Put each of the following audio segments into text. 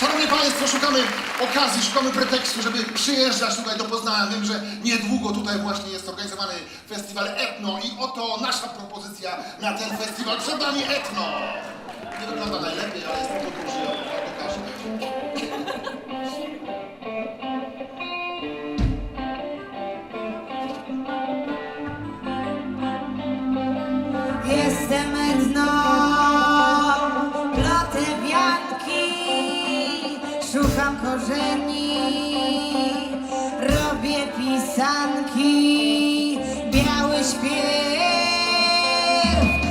Szanowni Państwo, szukamy okazji, szukamy pretekstu, żeby przyjeżdżać tutaj do Poznania. Wiem, że niedługo tutaj właśnie jest organizowany festiwal Etno i oto nasza propozycja na ten festiwal. Przed nami Etno! Nie wygląda najlepiej, ale jest to duży, pokażę. Jestem Edno, korzeni, robię pisanki, biały śpiew,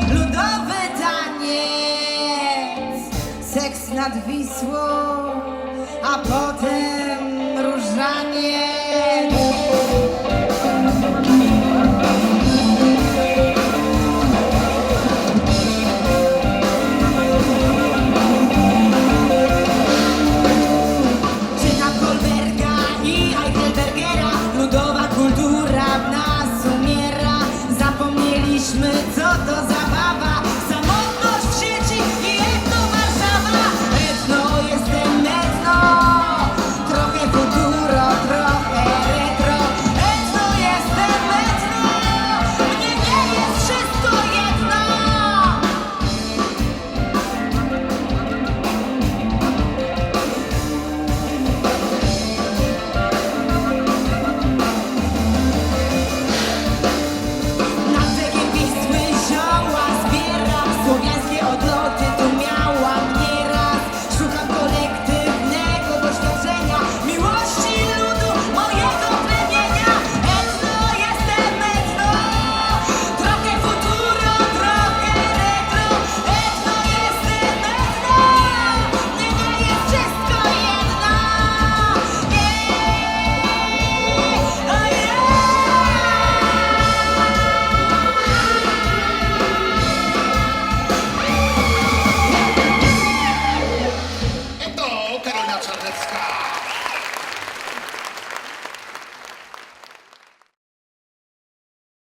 ludowy taniec, seks nad Wisłą, a potem